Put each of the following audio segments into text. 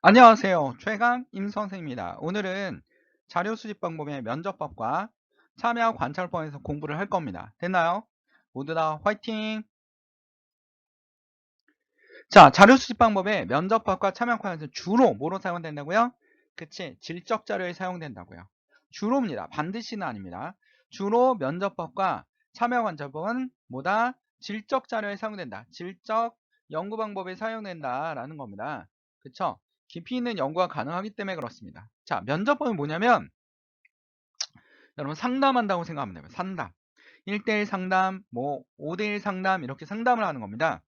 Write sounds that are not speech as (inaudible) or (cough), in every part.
안녕하세요. 최강 임선생입니다. 오늘은 자료 수집 방법의 면접법과 참여 관찰법에서 공부를 할 겁니다. 됐나요? 모두 다 화이팅! 자, 자료 수집 방법의 면접법과 참여 관찰법은 주로 뭐로 사용된다고요? 그치, 질적 자료에 사용된다고요. 주로입니다. 반드시는 아닙니다. 주로 면접법과 참여 관찰법은 뭐다? 질적 자료에 사용된다. 질적 연구 방법에 사용된다라는 겁니다. 그쵸? 깊이 있는 연구가 가능하기 때문에 그렇습니다. 자, 면접법은 뭐냐면 (tsk) 여러분 상담한다고 생각하면 됩니다. 상담. 1대1 상담, 뭐 5대1 상담 이렇게 상담을 하는 겁니다.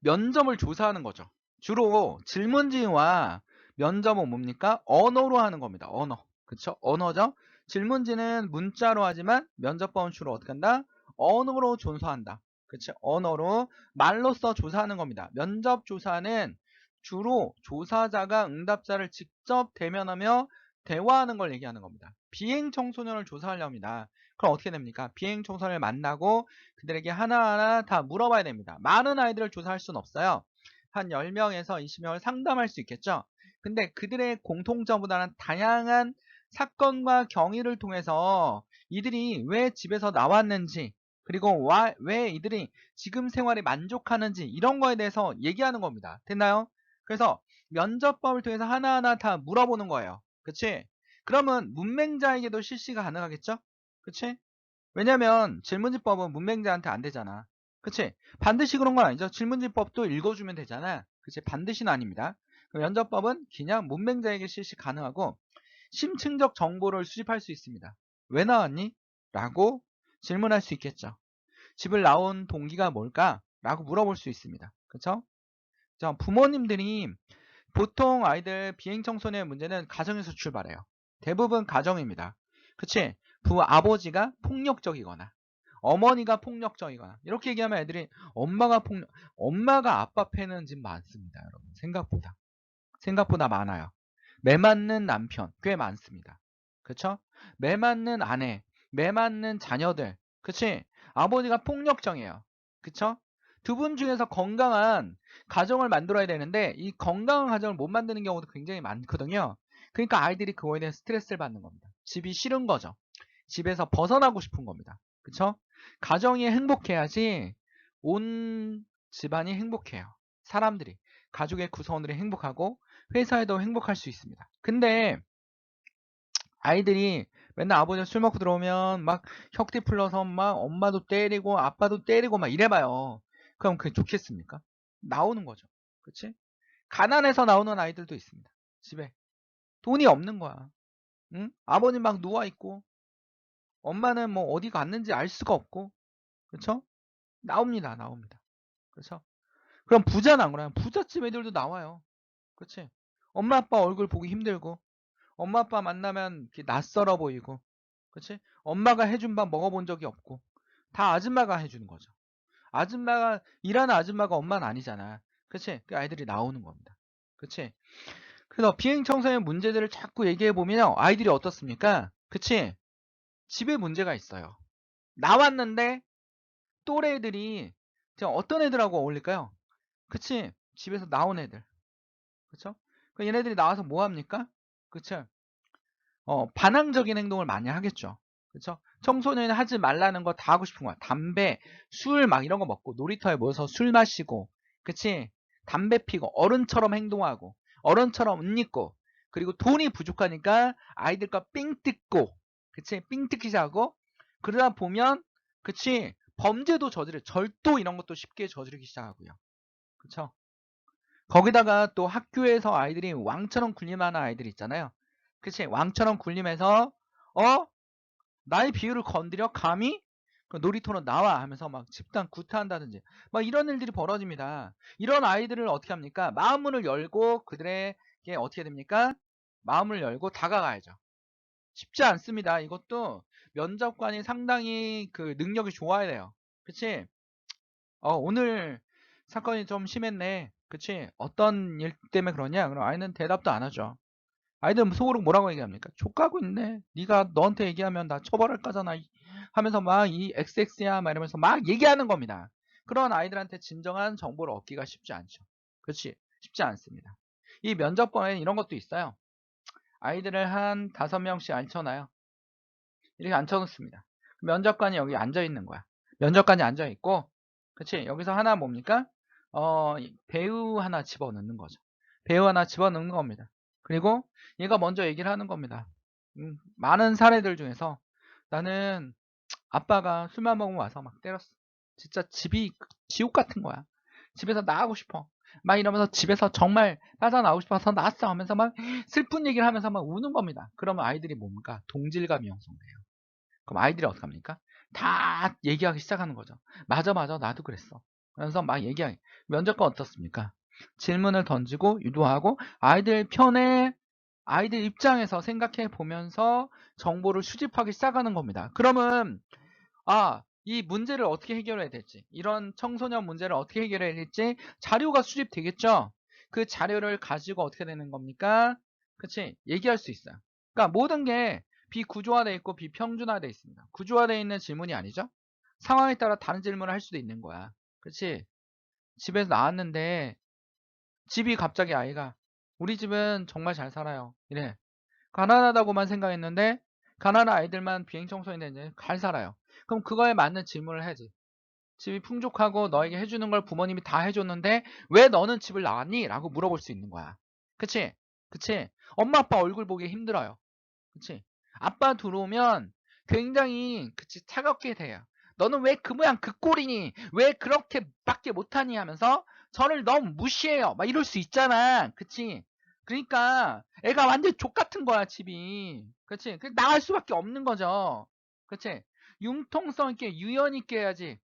면접을 조사하는 거죠. 주로 질문지와 면접은 뭡니까? 언어로 하는 겁니다. 언어. 그쵸? 언어죠? 질문지는 문자로 하지만 면접법은 주로 어떻게 한다? 언어로 조사한다. 그치? 언어로 말로써 조사하는 겁니다. 면접 조사는 주로 조사자가 응답자를 직접 대면하며 대화하는 걸 얘기하는 겁니다. 비행 청소년을 조사하려 합니다. 그럼 어떻게 됩니까? 비행 청소년을 만나고 그들에게 하나하나 다 물어봐야 됩니다. 많은 아이들을 조사할 수는 없어요. 한 10명에서 20명을 상담할 수 있겠죠. 근데 그들의 공통점보다는 다양한 사건과 경위를 통해서 이들이 왜 집에서 나왔는지 그리고 와, 왜 이들이 지금 생활에 만족하는지 이런 거에 대해서 얘기하는 겁니다. 됐나요? 그래서 면접법을 통해서 하나하나 다 물어보는 거예요. 그치? 그러면 문맹자에게도 실시가 가능하겠죠? 그치? 왜냐면 질문지법은 문맹자한테 안 되잖아. 그치? 반드시 그런 건 아니죠. 질문지법도 읽어주면 되잖아. 그치? 반드시는 아닙니다. 면접법은 그냥 문맹자에게 실시 가능하고 심층적 정보를 수집할 수 있습니다. 왜 나왔니? 라고 질문할 수 있겠죠. 집을 나온 동기가 뭘까? 라고 물어볼 수 있습니다. 그쵸? 자, 부모님들이 보통 아이들 비행 청소년의 문제는 가정에서 출발해요. 대부분 가정입니다. 그치? 부 아버지가 폭력적이거나 어머니가 폭력적이거나 이렇게 얘기하면 애들이 엄마가 폭력 엄마가 아빠 패는 집 많습니다, 여러분. 생각보다. 생각보다 많아요. 매 맞는 남편 꽤 많습니다. 그쵸? 매 맞는 아내, 매 맞는 자녀들. 그치? 아버지가 폭력적이에요. 그쵸? 두 분 중에서 건강한 가정을 만들어야 되는데 이 건강한 가정을 못 만드는 경우도 굉장히 많거든요. 그러니까 아이들이 그거에 대한 스트레스를 받는 겁니다. 집이 싫은 거죠. 집에서 벗어나고 싶은 겁니다. 그쵸? 가정이 행복해야지 온 집안이 행복해요. 사람들이, 가족의 구성원들이 행복하고 회사에도 행복할 수 있습니다. 근데 아이들이 맨날 아버지가 술 먹고 들어오면 막 혁띠 풀러서 막 엄마도 때리고 아빠도 때리고 막 이래봐요. 그럼 그게 좋겠습니까? 나오는 거죠. 그치? 가난해서 나오는 아이들도 있습니다. 집에. 돈이 없는 거야. 응? 아버님 막 누워 있고, 엄마는 뭐 어디 갔는지 알 수가 없고, 그쵸? 나옵니다, 나옵니다. 그쵸? 그럼 부자는 안 그래요. 부잣집 애들도 나와요. 그치? 엄마 아빠 얼굴 보기 힘들고, 엄마 아빠 만나면 낯설어 보이고, 그치? 엄마가 해준 밥 먹어본 적이 없고, 다 아줌마가 해주는 거죠. 아줌마가 일하는 아줌마가 엄마는 아니잖아. 그치? 그 아이들이 나오는 겁니다. 그치? 그래서 비행 청소년 문제들을 자꾸 얘기해 보면 아이들이 어떻습니까? 그치? 집에 문제가 있어요. 나왔는데 또래 애들이 어떤 애들하고 어울릴까요? 그치? 집에서 나온 애들. 그쵸? 그 얘네들이 나와서 뭐 합니까? 그쵸? 어, 반항적인 행동을 많이 하겠죠. 그쵸? 청소년이 하지 말라는 거 다 하고 싶은 거야. 담배, 술 막 이런 거 먹고 놀이터에 모여서 술 마시고 그치? 담배 피고 어른처럼 행동하고 어른처럼 옷 입고 그리고 돈이 부족하니까 아이들과 삥 뜯고 그치? 삥 뜯기 시작하고 그러다 보면 그치? 범죄도 저지르 절도 이런 것도 쉽게 저지르기 시작하고요. 그쵸? 거기다가 또 학교에서 아이들이 왕처럼 군림하는 아이들 있잖아요. 그치? 왕처럼 군림해서 어? 나의 비유를 건드려 감히 그 놀이터로 나와 하면서 막 집단 구타한다든지 막 이런 일들이 벌어집니다. 이런 아이들을 어떻게 합니까? 마음문을 열고 그들에게 어떻게 됩니까? 마음을 열고 다가가야죠. 쉽지 않습니다. 이것도 면접관이 상당히 그 능력이 좋아야 돼요. 그치? 어, 오늘 사건이 좀 심했네. 그치? 어떤 일 때문에 그러냐? 그럼 아이는 대답도 안 하죠. 아이들은 속으로 뭐라고 얘기합니까? 족가고 있네. 네가 너한테 얘기하면 나 처벌할 거잖아. 하면서 막 이 XX야 막 이러면서 막 얘기하는 겁니다. 그런 아이들한테 진정한 정보를 얻기가 쉽지 않죠. 그렇지? 쉽지 않습니다. 이 면접번에는 이런 것도 있어요. 아이들을 한 다섯 명씩 앉혀놔요. 이렇게 앉혀놓습니다. 면접관이 여기 앉아있는 거야. 면접관이 앉아있고, 그치? 여기서 하나 뭡니까? 어, 이 배우 하나 집어넣는 거죠. 배우 하나 집어넣는 겁니다. 그리고 얘가 먼저 얘기를 하는 겁니다. 음, 많은 사례들 중에서 나는 아빠가 술만 먹으면 와서 막 때렸어. 진짜 집이 지옥 같은 거야. 집에서 나가고 싶어. 막 이러면서 집에서 정말 빠져나오고 싶어서 나왔어 하면서 막 슬픈 얘기를 하면서 막 우는 겁니다. 그러면 아이들이 뭡니까? 동질감이 형성돼요. 그럼 아이들이 어떻게 합니까? 다 얘기하기 시작하는 거죠. 맞아, 맞아, 나도 그랬어. 그래서 막 얘기하기. 면접관 어떻습니까? 질문을 던지고 유도하고 아이들 편에 아이들 입장에서 생각해 보면서 정보를 수집하기 시작하는 겁니다. 그러면 아, 이 문제를 어떻게 해결해야 될지, 이런 청소년 문제를 어떻게 해결해야 될지 자료가 수집되겠죠? 그 자료를 가지고 어떻게 되는 겁니까? 그치? 얘기할 수 있어요. 그러니까 모든 게 비구조화되어 있고 비평준화되어 있습니다. 구조화되어 있는 질문이 아니죠? 상황에 따라 다른 질문을 할 수도 있는 거야. 그치? 집에서 나왔는데 집이 갑자기 아이가 우리 집은 정말 잘 살아요. 이래. 가난하다고만 생각했는데 가난한 아이들만 비행청소년 되는데 잘 살아요. 그럼 그거에 맞는 질문을 해야지. 집이 풍족하고 너에게 해주는 걸 부모님이 다 해줬는데 왜 너는 집을 나왔니? 라고 물어볼 수 있는 거야. 그치? 그치? 엄마 아빠 얼굴 보기 힘들어요. 그치? 아빠 들어오면 굉장히 그치 차갑게 돼요. 너는 왜 그 모양 그 꼴이니? 왜 그렇게 밖에 못하니? 하면서 저를 너무 무시해요. 막 이럴 수 있잖아. 그치? 그러니까 애가 완전 족 같은 거야 집이. 그치? 그 나갈 수밖에 없는 거죠. 그치? 융통성 있게 유연 있게 해야지.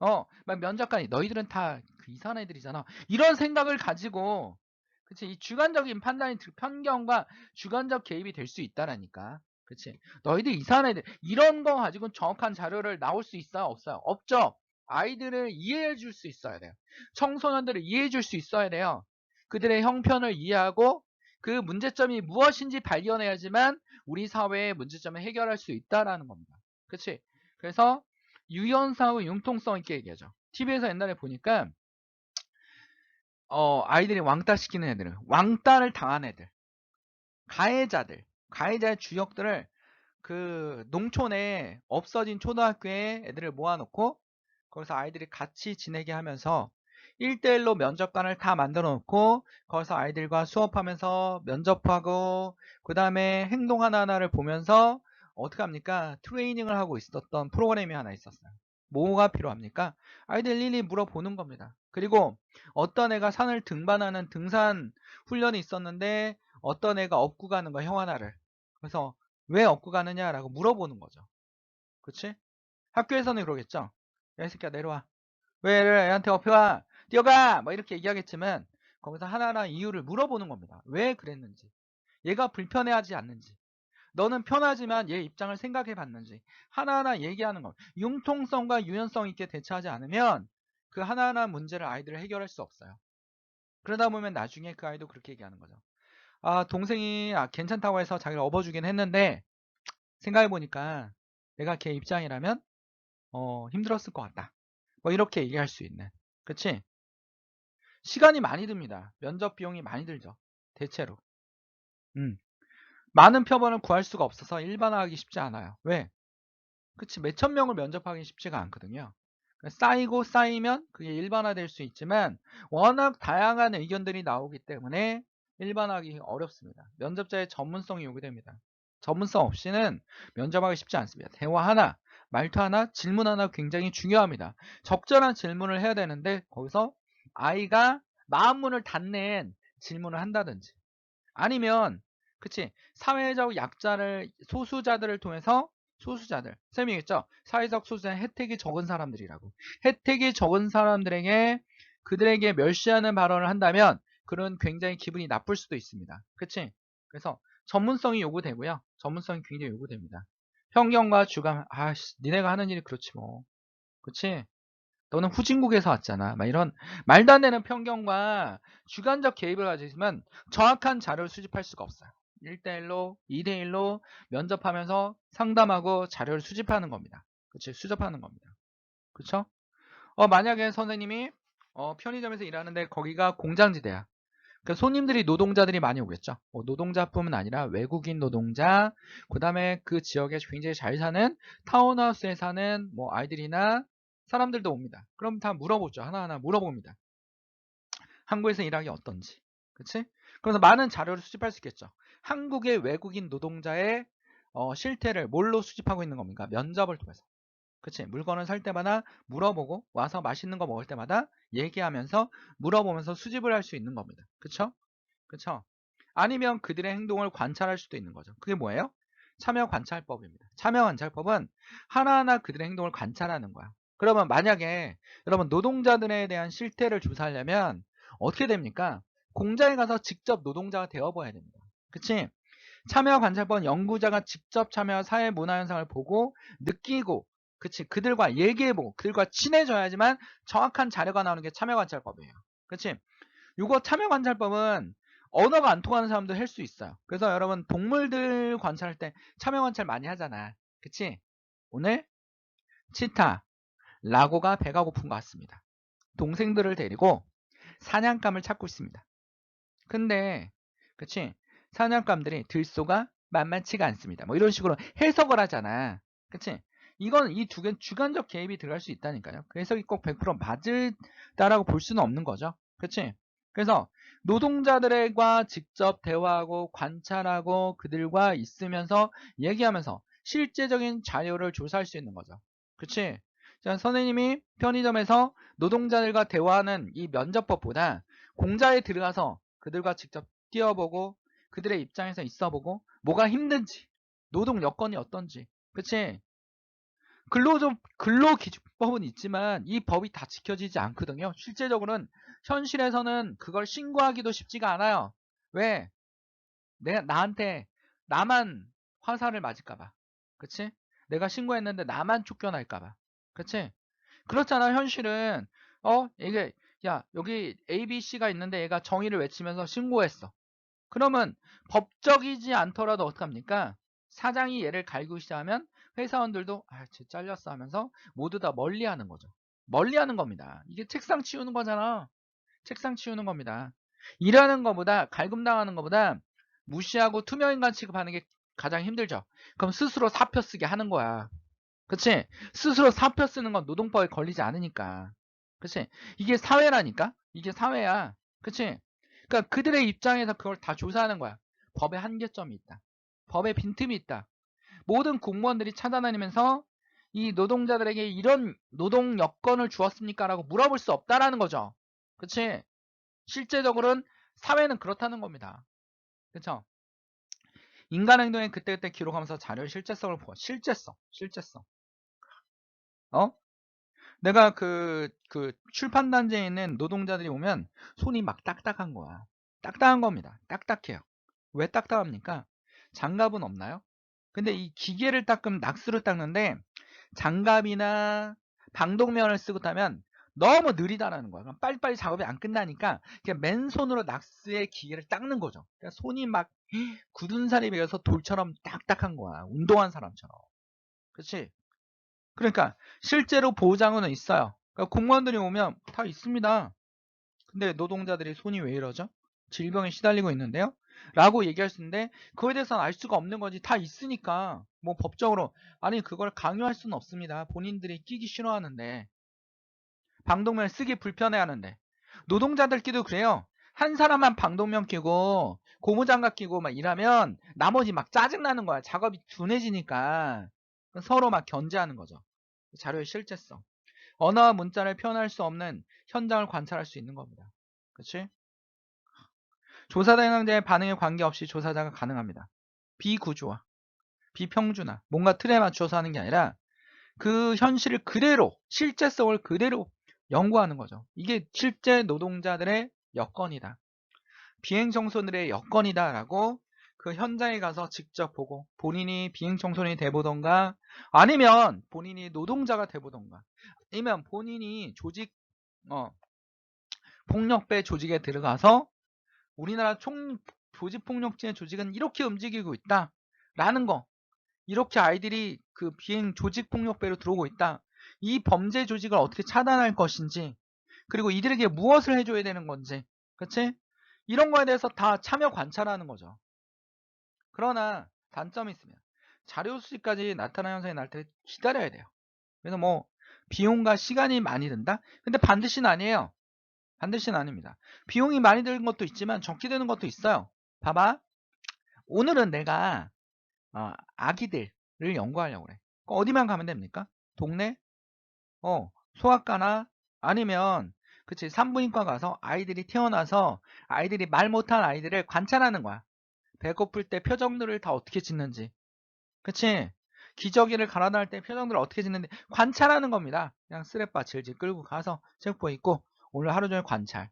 어, 막 면접관이 너희들은 다 그 이상한 애들이잖아. 이런 생각을 가지고 그치? 이 주관적인 판단이 들- 편견과 주관적 개입이 될 수 있다라니까. 그치? 너희들 이상한 애들 이런 거 가지고 정확한 자료를 나올 수 있어요? 없어요? 없죠. 아이들을 이해해 줄 수 있어야 돼요. 청소년들을 이해해 줄 수 있어야 돼요. 그들의 형편을 이해하고 그 문제점이 무엇인지 발견해야지만 우리 사회의 문제점을 해결할 수 있다라는 겁니다. 그치? 그래서 유연성하고 융통성 있게 얘기하죠. TV에서 옛날에 보니까 어, 아이들이 왕따 시키는 애들은 왕따를 당한 애들, 가해자들, 가해자의 주역들을 그 농촌에 없어진 초등학교에 애들을 모아놓고 거기서 아이들이 같이 지내게 하면서 1대1로 면접관을 다 만들어 놓고 거기서 아이들과 수업하면서 면접하고 그 다음에 행동 하나하나를 보면서 어떻게 합니까? 트레이닝을 하고 있었던 프로그램이 하나 있었어요. 뭐가 필요합니까? 아이들 일일이 물어보는 겁니다. 그리고 어떤 애가 산을 등반하는 등산 훈련이 있었는데 어떤 애가 업고 가는 거 형 하나를. 그래서 왜 업고 가느냐라고 물어보는 거죠. 그치? 학교에서는 그러겠죠. 야, 이 새끼야 내려와. 왜 애한테 업혀와? 뛰어가! 뭐 이렇게 얘기하겠지만 거기서 하나하나 이유를 물어보는 겁니다. 왜 그랬는지. 얘가 불편해하지 않는지. 너는 편하지만 얘 입장을 생각해 봤는지 하나하나 얘기하는 것. 융통성과 유연성 있게 대처하지 않으면 그 하나하나 문제를 아이들을 해결할 수 없어요. 그러다 보면 나중에 그 아이도 그렇게 얘기하는 거죠. 아, 동생이 아, 괜찮다고 해서 자기를 업어주긴 했는데 생각해 보니까 내가 걔 입장이라면 어, 힘들었을 것 같다. 뭐 이렇게 얘기할 수 있는. 그치? 시간이 많이 듭니다. 면접 비용이 많이 들죠. 대체로. 음. 많은 표본을 구할 수가 없어서 일반화하기 쉽지 않아요. 왜? 그치, 몇천 명을 면접하기 쉽지가 않거든요. 쌓이고 쌓이면 그게 일반화될 수 있지만 워낙 다양한 의견들이 나오기 때문에 일반화하기 어렵습니다. 면접자의 전문성이 요구됩니다. 전문성 없이는 면접하기 쉽지 않습니다. 대화 하나, 말투 하나, 질문 하나 굉장히 중요합니다. 적절한 질문을 해야 되는데 거기서 아이가 마음문을 닫는 질문을 한다든지 아니면 그치? 사회적 약자를 소수자들을 통해서 소수자들 쌤이 겠죠? 사회적 소수자는 혜택이 적은 사람들이라고. 혜택이 적은 사람들에게 그들에게 멸시하는 발언을 한다면 그런 굉장히 기분이 나쁠 수도 있습니다. 그치? 그래서 전문성이 요구되고요. 전문성이 굉장히 요구됩니다 편견과 주관 아씨 니네가 하는 일이 그렇지 뭐 그치 너는 후진국에서 왔잖아. 막 이런 말도 안 되는 편견과 주관적 개입을 있으면 정확한 자료를 수집할 수가 없어요. 1대1로, 2대1로 면접하면서 상담하고 자료를 수집하는 겁니다. 그치? 수집하는 겁니다. 그쵸? 어, 만약에 선생님이 어, 편의점에서 일하는데 거기가 공장지대야. 그러니까 손님들이 노동자들이 많이 오겠죠. 뭐 노동자뿐만 아니라 외국인 노동자, 그 다음에 그 지역에 굉장히 잘 사는 타운하우스에 사는 뭐 아이들이나 사람들도 옵니다. 그럼 다 물어보죠. 하나하나 물어봅니다. 한국에서 일하기 어떤지. 그치? 그래서 많은 자료를 수집할 수 있겠죠. 한국의 외국인 노동자의 어, 실태를 뭘로 수집하고 있는 겁니까? 면접을 통해서. 그치? 물건을 살 때마다 물어보고 와서 맛있는 거 먹을 때마다 얘기하면서 물어보면서 수집을 할 수 있는 겁니다. 그쵸? 그쵸? 아니면 그들의 행동을 관찰할 수도 있는 거죠. 그게 뭐예요? 참여 관찰법입니다. 참여 관찰법은 하나하나 그들의 행동을 관찰하는 거야. 그러면 만약에 여러분 노동자들에 대한 실태를 조사하려면 어떻게 됩니까? 공장에 가서 직접 노동자가 되어봐야 됩니다. 그치? 참여 관찰법 연구자가 직접 참여 사회 문화 현상을 보고 느끼고 그치? 그들과 얘기해보고 그들과 친해져야지만 정확한 자료가 나오는 게 참여관찰법이에요. 그치? 이거 참여관찰법은 언어가 안 통하는 사람도 할 수 있어요. 그래서 여러분 동물들 관찰할 때 참여관찰 많이 하잖아. 그치? 오늘 치타 라고가 배가 고픈 것 같습니다. 동생들을 데리고 사냥감을 찾고 있습니다. 근데 그치? 사냥감들이 들소가 만만치가 않습니다. 뭐 이런 식으로 해석을 하잖아. 그치 이건 이 두개 주관적 개입이 들어갈 수 있다니까요. 그래서 꼭100% 맞을다라고 볼 수는 없는 거죠. 그렇지? 그래서 노동자들과 직접 대화하고 관찰하고 그들과 있으면서 얘기하면서 실제적인 자료를 조사할 수 있는 거죠. 그렇지? 자, 선생님이 편의점에서 노동자들과 대화하는 이 면접법보다 공장에 들어가서 그들과 직접 뛰어보고 그들의 입장에서 있어보고 뭐가 힘든지 노동 여건이 어떤지 그치 근로좀 근로기준법은 있지만 이 법이 다 지켜지지 않거든요. 실제적으로는 현실에서는 그걸 신고하기도 쉽지가 않아요. 왜? 내가 나한테 나만 화살을 맞을까봐. 그치? 내가 신고했는데 나만 쫓겨날까봐. 그치? 그렇잖아, 현실은. 어? 이게, 야, 여기 ABC가 있는데 얘가 정의를 외치면서 신고했어. 그러면 법적이지 않더라도 어떡합니까? 사장이 얘를 갈고 시작하면 회사원들도 아, 쟤 잘렸어 하면서 모두 다 멀리하는 거죠. 멀리하는 겁니다. 이게 책상 치우는 거잖아. 책상 치우는 겁니다. 일하는 것보다 갈굼당하는 것보다 무시하고 투명인간 취급하는 게 가장 힘들죠. 그럼 스스로 사표 쓰게 하는 거야. 그치? 스스로 사표 쓰는 건 노동법에 걸리지 않으니까. 그치? 이게 사회라니까? 이게 사회야. 그치? 그러니까 그들의 입장에서 그걸 다 조사하는 거야. 법에 한계점이 있다. 법에 빈틈이 있다. 모든 공무원들이 찾아다니면서 이 노동자들에게 이런 노동 여건을 주었습니까? 라고 물어볼 수 없다라는 거죠. 그치? 실제적으로는 사회는 그렇다는 겁니다. 그쵸? 인간 행동에 그때그때 기록하면서 자료의 실제성을 보아. 실제성, 실제성. 어? 내가 그, 그 출판단지에 있는 노동자들이 오면 손이 막 딱딱한 거야. 딱딱한 겁니다. 딱딱해요. 왜 딱딱합니까? 장갑은 없나요? 근데 이 기계를 닦으면 낙스로 닦는데 장갑이나 방독면을 쓰고 타면 너무 느리다라는 거야. 그럼 빨리빨리 작업이 안 끝나니까 그냥 맨손으로 낙스의 기계를 닦는 거죠. 그러니까 손이 막 굳은 살이 배어서 돌처럼 딱딱한 거야. 운동한 사람처럼. 그렇지? 그러니까 실제로 보장은 있어요. 그러니까 공무원들이 오면 다 있습니다. 근데 노동자들이 손이 왜 이러죠? 질병에 시달리고 있는데요. 라고 얘기할 수 있는데 그거에 대해서는 알 수가 없는 거지. 다 있으니까 뭐 법적으로. 아니 그걸 강요할 수는 없습니다. 본인들이 끼기 싫어하는데. 방독면 쓰기 불편해하는데. 노동자들끼도 그래요. 한 사람만 방독면 끼고 고무장갑 끼고 막 일하면 나머지 막 짜증나는 거야. 작업이 둔해지니까. 서로 막 견제하는 거죠. 자료의 실제성. 언어와 문자를 표현할 수 없는 현장을 관찰할 수 있는 겁니다. 그치? 조사 대상자의 반응에 관계없이 조사자가 가능합니다. 비구조화, 비평준화, 뭔가 틀에 맞춰서 하는 게 아니라 그 현실을 그대로, 실제성을 그대로 연구하는 거죠. 이게 실제 노동자들의 여건이다. 비행 청소들의 여건이다 라고 그 현장에 가서 직접 보고 본인이 비행 청소년이 돼보던가 아니면 본인이 노동자가 돼보던가 아니면 본인이 조직 어, 폭력배 조직에 들어가서 우리나라 총 조직폭력진의 조직은 이렇게 움직이고 있다. 라는 거. 이렇게 아이들이 그 비행 조직폭력배로 들어오고 있다. 이 범죄 조직을 어떻게 차단할 것인지 그리고 이들에게 무엇을 해줘야 되는 건지 그치? 이런 거에 대해서 다 참여 관찰하는 거죠. 그러나 단점이 있으면 자료 수집까지 나타나는 현상이 날 때 기다려야 돼요. 그래서 뭐 비용과 시간이 많이 든다? 근데 반드시는 아니에요. 반드시는 아닙니다. 비용이 많이 드는 것도 있지만 적게 드는 것도 있어요. 봐봐. 오늘은 내가 어, 아기들을 연구하려고 그래. 어디만 가면 됩니까? 동네? 어, 소아과나 아니면 그치 산부인과 가서 아이들이 태어나서 아이들이 말 못한 아이들을 관찰하는 거야. 배고플 때 표정들을 다 어떻게 짓는지. 그치? 기저귀를 갈아놓을 때 표정들을 어떻게 짓는지 관찰하는 겁니다. 그냥 쓰레빠 질질 끌고 가서 책보 있고 오늘 하루 종일 관찰,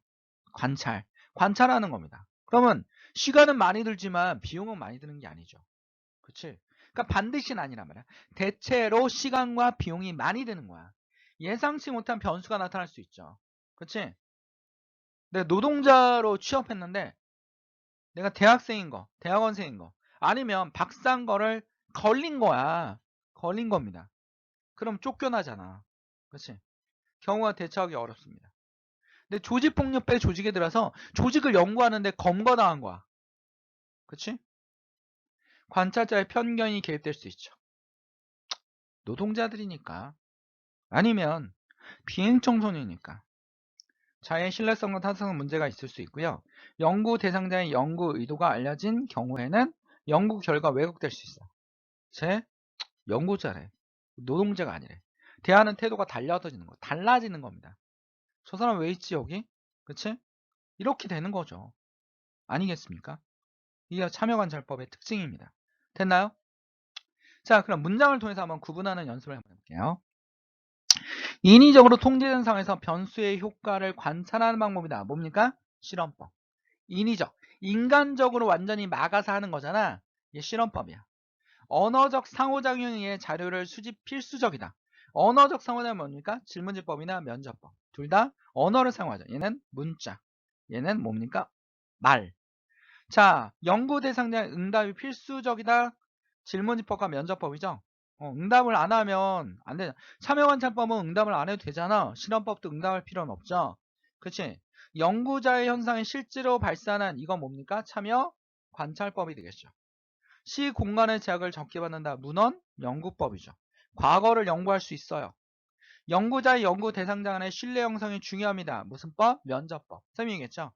관찰, 관찰하는 겁니다. 그러면 시간은 많이 들지만 비용은 많이 드는 게 아니죠. 그치? 그러니까 반드시는 아니란 말이야. 대체로 시간과 비용이 많이 드는 거야. 예상치 못한 변수가 나타날 수 있죠. 그치? 내가 노동자로 취업했는데 내가 대학생인 거, 대학원생인 거 아니면 박사인 거를 걸린 거야. 걸린 겁니다. 그럼 쫓겨나잖아. 그치? 경우가 대처하기 어렵습니다. 근데 조직폭력배 조직에 들어서 조직을 연구하는데 검거당한 거야. 그치? 관찰자의 편견이 개입될 수 있죠. 노동자들이니까. 아니면 비행 청소년이니까. 자의 신뢰성과 타당성 문제가 있을 수 있고요. 연구 대상자의 연구 의도가 알려진 경우에는 연구 결과 왜곡될 수 있어요. 제 연구자래. 노동자가 아니래. 대하는 태도가 달라지는 거, 달라지는 겁니다. 저 사람 왜 있지 여기? 그치? 이렇게 되는 거죠. 아니겠습니까? 이게 참여관찰법의 특징입니다. 됐나요? 자, 그럼 문장을 통해서 한번 구분하는 연습을 한번 해볼게요. 인위적으로 통제된 상황에서 변수의 효과를 관찰하는 방법이다. 뭡니까? 실험법. 인위적. 인간적으로 완전히 막아서 하는 거잖아. 이게 실험법이야. 언어적 상호작용에 의해 자료를 수집 필수적이다. 언어적 상호작용은 뭡니까? 질문지법이나 면접법. 둘 다 언어를 사용하죠. 얘는 문자. 얘는 뭡니까? 말. 자, 연구 대상자의 응답이 필수적이다. 질문지법과 면접법이죠. 어, 응답을 안 하면 안 되잖아. 참여관찰법은 응답을 안 해도 되잖아. 실험법도 응답할 필요는 없죠. 그치? 연구자의 현상이 실제로 발산한 이건 뭡니까? 참여 관찰법이 되겠죠. 시 공간의 제약을 적게 받는다. 문헌 연구법이죠. 과거를 연구할 수 있어요. 연구자의 연구 대상자 간의 신뢰 형성이 중요합니다. 무슨 법? 면접법. 얘기했죠.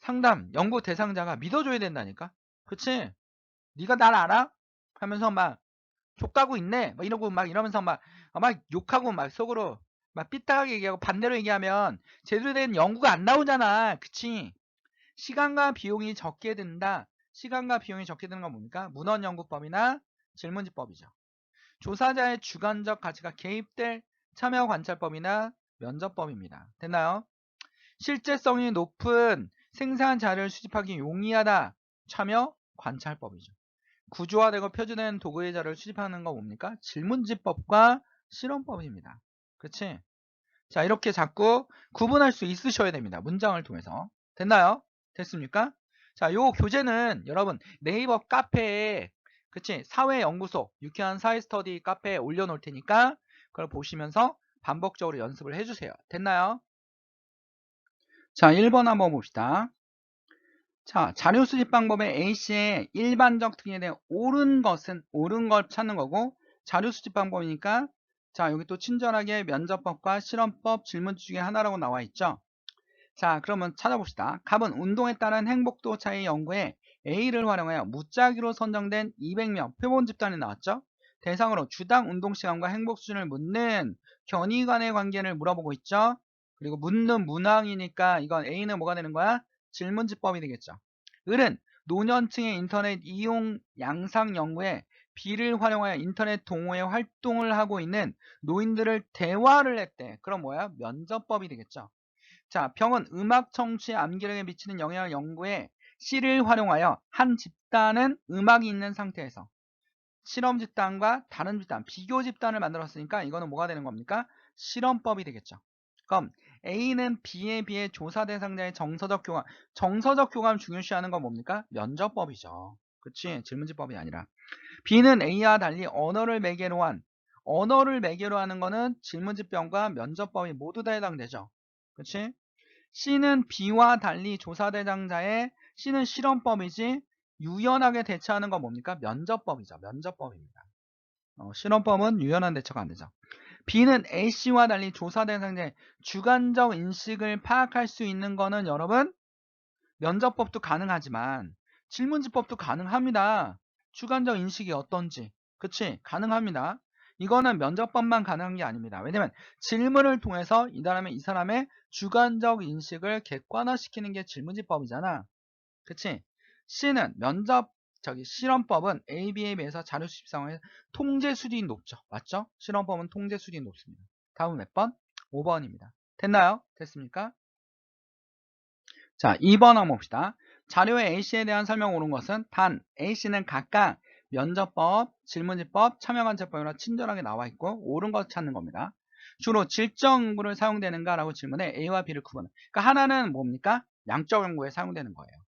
상담, 연구 대상자가 믿어줘야 된다니까. 그치? 네가 날 알아? 하면서 막 족가고 있네. 막 이러고 막 이러면서 막, 막 욕하고 막 속으로 막 삐딱하게 얘기하고 반대로 얘기하면 제대로 된 연구가 안 나오잖아. 그치? 시간과 비용이 적게 든다. 시간과 비용이 적게 드는 건 뭡니까? 문헌 연구법이나 질문지법이죠. 조사자의 주관적 가치가 개입될 참여 관찰법이나 면접법입니다. 됐나요? 실제성이 높은 생산 자료를 수집하기 용이하다. 참여 관찰법이죠. 구조화되고 표준된 도구의 자료를 수집하는 거 뭡니까? 질문지법과 실험법입니다. 그치? 자, 이렇게 자꾸 구분할 수 있으셔야 됩니다. 문장을 통해서. 됐나요? 됐습니까? 자, 요 교재는 여러분 네이버 카페에 그치? 사회연구소 유쾌한 사회스터디 카페에 올려놓을 테니까 그걸 보시면서 반복적으로 연습을 해주세요. 됐나요? 자, 1번 한번 봅시다. 자, 자료 수집 방법의 A씨의 일반적 특징에 대해 옳은 것은 옳은 걸 찾는 거고 자료 수집 방법이니까 자, 여기 또 친절하게 면접법과 실험법 질문 중에 하나라고 나와 있죠. 자, 그러면 찾아봅시다. 갑은 운동에 따른 행복도 차이 연구에 A를 활용하여 무작위로 선정된 200명 표본 집단이 나왔죠. 대상으로 주당 운동 시간과 행복 수준을 묻는 견이 간의 관계를 물어보고 있죠. 그리고 묻는 문항이니까 이건 A는 뭐가 되는 거야? 질문지법이 되겠죠. 을은 노년층의 인터넷 이용 양상 연구에 B를 활용하여 인터넷 동호회 활동을 하고 있는 노인들을 대화를 했대. 그럼 뭐야? 면접법이 되겠죠. 자, 병은 음악 청취의 암기력에 미치는 영향을 연구해 C를 활용하여 한 집단은 음악이 있는 상태에서 실험 집단과 다른 집단, 비교 집단을 만들었으니까 이거는 뭐가 되는 겁니까? 실험법이 되겠죠. 그럼 A는 B에 비해 조사 대상자의 정서적 교감, 정서적 교감을 중요시하는 건 뭡니까? 면접법이죠. 그치? 질문지법이 아니라. B는 A와 달리 언어를 매개로 한, 언어를 매개로 하는 거는 질문지법과 면접법이 모두 다 해당되죠. 그치? C는 B와 달리 조사 대상자의 C는 실험법이지 유연하게 대처하는 건 뭡니까? 면접법이죠. 면접법입니다. 어, 실험법은 유연한 대처가 안 되죠. B는 A씨와 달리 조사 대상자의 주관적 인식을 파악할 수 있는 거는 여러분 면접법도 가능하지만 질문지법도 가능합니다. 주관적 인식이 어떤지 그치? 가능합니다. 이거는 면접법만 가능한 게 아닙니다. 왜냐면 질문을 통해서 이 사람의 이 사람의 주관적 인식을 객관화시키는 게 질문지법이잖아. 그치? C는 면접 저기 실험법은 A, B에 비해서 자료 수집 상황에서 통제 수준이 높죠. 맞죠? 실험법은 통제 수준이 높습니다. 다음 몇 번? 5번입니다. 됐나요? 됐습니까? 자, 2번 한번 봅시다. 자료의 A씨에 대한 설명 옳은 것은 단 A씨는 각각 면접법, 질문지법, 참여관찰법이라 친절하게 나와 있고 옳은 것 찾는 겁니다. 주로 질적 연구를 사용되는가라고 질문해 A와 B를 구분. 그러니까 하나는 뭡니까? 양적 연구에 사용되는 거예요.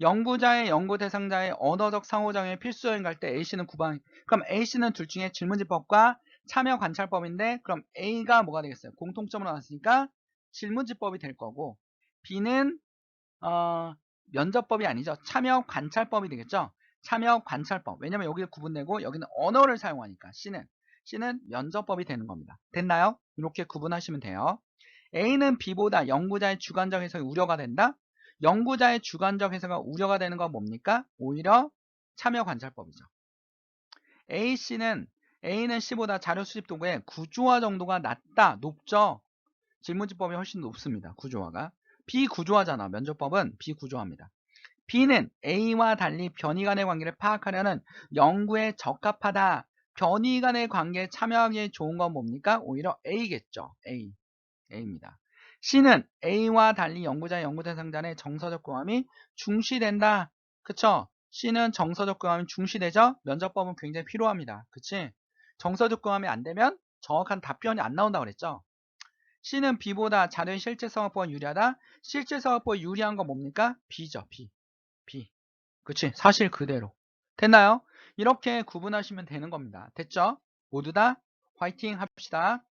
연구자의 연구 대상자의 언어적 상호작용에 필수 요인 갈때 A씨는 9번. 그럼 A씨는 둘 중에 질문지법과 참여 관찰법인데 그럼 A가 뭐가 되겠어요? 공통점으로 나왔으니까 질문지법이 될 거고 B는 어, 면접법이 아니죠. 참여 관찰법이 되겠죠. 참여 관찰법. 왜냐면 여기를 구분내고 여기는 언어를 사용하니까 C는 C는 면접법이 되는 겁니다. 됐나요? 이렇게 구분하시면 돼요. A는 B보다 연구자의 주관적 해석이 우려가 된다. 연구자의 주관적 해석가 우려가 되는 건 뭡니까? 오히려 참여 관찰법이죠. A, C는 A는 C보다 자료 수집 도구의 구조화 정도가 낮다, 높죠. 질문지법이 훨씬 높습니다. 구조화가. 비구조화잖아. 면접법은 비구조화입니다. B는 A와 달리 변이 간의 관계를 파악하려는 연구에 적합하다. 변이 간의 관계에 참여하기에 좋은 건 뭡니까? 오히려 A겠죠. A. A입니다. C는 A와 달리 연구자의 연구 대상자의 정서적 교감이 중시된다. 그쵸? C는 정서적 교감이 중시되죠? 면접법은 굉장히 필요합니다. 그치? 정서적 교감이 안 되면 정확한 답변이 안 나온다고 그랬죠? C는 B보다 자료의 실제성확보가 유리하다. 실제성확보가 유리한 건 뭡니까? B죠. B. B. 그치? 사실 그대로. 됐나요? 이렇게 구분하시면 되는 겁니다. 됐죠? 모두 다 화이팅 합시다.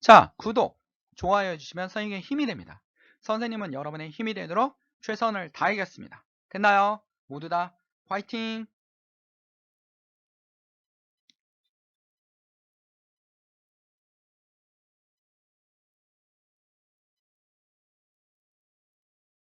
자, 구독, 좋아요 해주시면 선생님의 힘이 됩니다. 선생님은 여러분의 힘이 되도록 최선을 다하겠습니다. 됐나요? 모두 다 화이팅!